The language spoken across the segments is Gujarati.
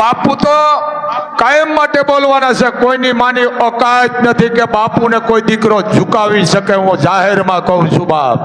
બાપુ તો કાયમ માટે બોલવાના છે, કોઈની માની ઓકાત નથી કે બાપુને કોઈ દીકરો ઝુકાવી શકે, હું જાહેરમાં કહું છું બાપ.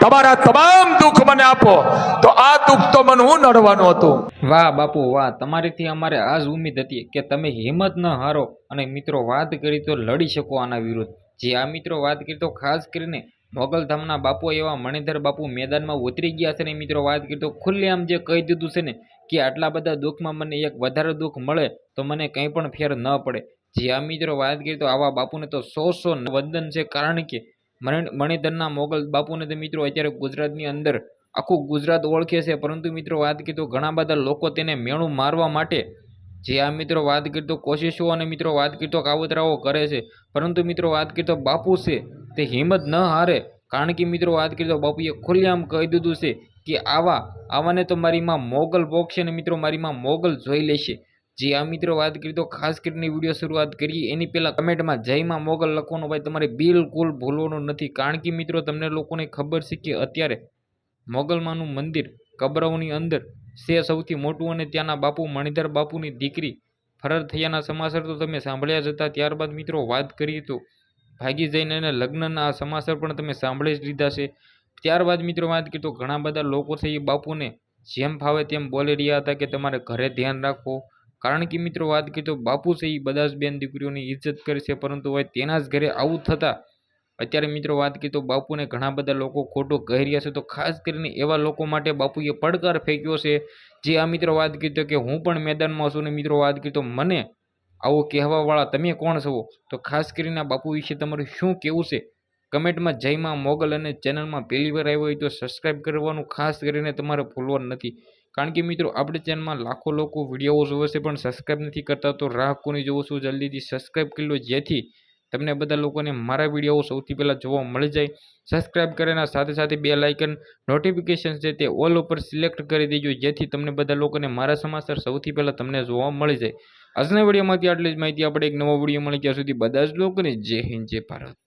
તમારા તમામ દુઃખ મને આપો, તો આ દુઃખ તો મને હું નડવાનું હતું. વાહ બાપુ, વાહ. તમારીથી અમારે આ જ ઉમ્મીદ હતી કે તમે હિંમત ન હારો અને મિત્રો વાત કરી તો લડી શકો આના વિરુદ્ધ. જે આ મિત્રો વાત કરી તો ખાસ કરીને મોગલધામના બાપુ એવા મણિધર બાપુ મેદાનમાં ઉતરી ગયા છે ને મિત્રો વાત કરી તો ખુલ્લેઆમ જે કહી દીધું છે ને કે આટલા બધા દુઃખમાં મને એક વધારે દુઃખ મળે તો મને કંઈ પણ ફેર ન પડે. જે આ મિત્રો વાત કરી તો આવા બાપુને તો સો સો વંદન છે. કારણ કે મણિ મણિધરના મોગલ બાપુને તો મિત્રો અત્યારે ગુજરાતની અંદર આખું ગુજરાત ઓળખે છે. પરંતુ મિત્રો વાત કરી તો ઘણા બધા લોકો તેને મેણું મારવા માટે જે આ મિત્રો વાત કરી તો કોશિશો અને મિત્રો વાત કરી તો કાવતરાઓ કરે છે. પરંતુ મિત્રો વાત કરી તો બાપુ છે તે હિંમત ન હારે. કારણ કે મિત્રો વાત કરી તો બાપુએ ખુલ્લેઆમ કહી દીધું છે કે આવા, આવાને તો મારી માં મોગલ પોકશે અને મિત્રો, મારી માં મોગલ જોઈ લેશે. જે આ મિત્રો વાત કરી તો ખાસ કરીને વીડિયો શરૂઆત કરીએ એની પહેલાં કમેન્ટમાં જયમાં મોગલ લખવાનું ભાઈ, તમારે બિલકુલ ભૂલવાનું નથી. કારણ કે મિત્રો, તમને લોકોને ખબર છે કે અત્યારે મોગલમાનું મંદિર કબરાઓની અંદર છે સૌથી મોટું અને ત્યાંના બાપુ, મણિધર બાપુની દીકરી ફરાર થયાના સમાચાર તો તમે સાંભળ્યા જ હતા. ત્યારબાદ મિત્રો વાત કરીએ તો ભાગી જઈને લગ્નના આ સમાચાર પણ તમે સાંભળી જ લીધા છે. ત્યારબાદ મિત્રો વાત કરીએ તો ઘણા બધા લોકો છે એ બાપુને જેમ ફાવે તેમ બોલી રહ્યા હતા કે તમારે ઘરે ધ્યાન રાખો કારણ કે મિત્રો વાત કરીએ તો બાપુ છે એ બધા જ બેન દીકરીઓની ઇજ્જત કરે છે, પરંતુ હવે તેના જ ઘરે આવું થતાં અત્યારે મિત્રો વાત કરીએ તો બાપુને ઘણા બધા લોકો ખોટું કહી રહ્યા છે. તો ખાસ કરીને એવા લોકો માટે બાપુએ પડકાર ફેંક્યો છે. જે આ મિત્રો વાત કરી તો કે હું પણ મેદાનમાં છું ને મિત્રો વાત કરી તો મને આવું કહેવાવાળા તમે કોણ છો? તો ખાસ કરીને બાપુ વિશે તમારું શું કહેવું છે? કમેન્ટમાં જયમાં મોગલ અને ચેનલમાં પહેલી વાર આવ્યો હોય તો સબસ્ક્રાઈબ કરવાનું ખાસ કરીને તમારે ભૂલવાનું નથી. કારણ કે મિત્રો, આપણે ચેનલમાં લાખો લોકો વીડિયો જોવે છે, પણ સબસ્ક્રાઈબ નથી કરતા તો રાહ કોની જોવો છું? જલ્દીથી સબસ્ક્રાઈબ કરી લો, જેથી તમને બધા લોકોને મારા વીડિયો સૌથી પહેલાં જોવા મળી જાય. સબસ્ક્રાઇબ કરીને સાથે સાથે બે લાઇકન નોટિફિકેશન છે તે ઓલ ઉપર સિલેક્ટ કરી દેજો, જેથી તમને બધા લોકોને મારા સમાચાર સૌથી પહેલાં તમને જોવા મળી જાય. આજના વિડીયોમાંથી આટલી જ માહિતી. આપણે એક નવો વીડિયો મળી ત્યાં સુધી બધા જ લોકોને જય હિન્દ, જય ભારત.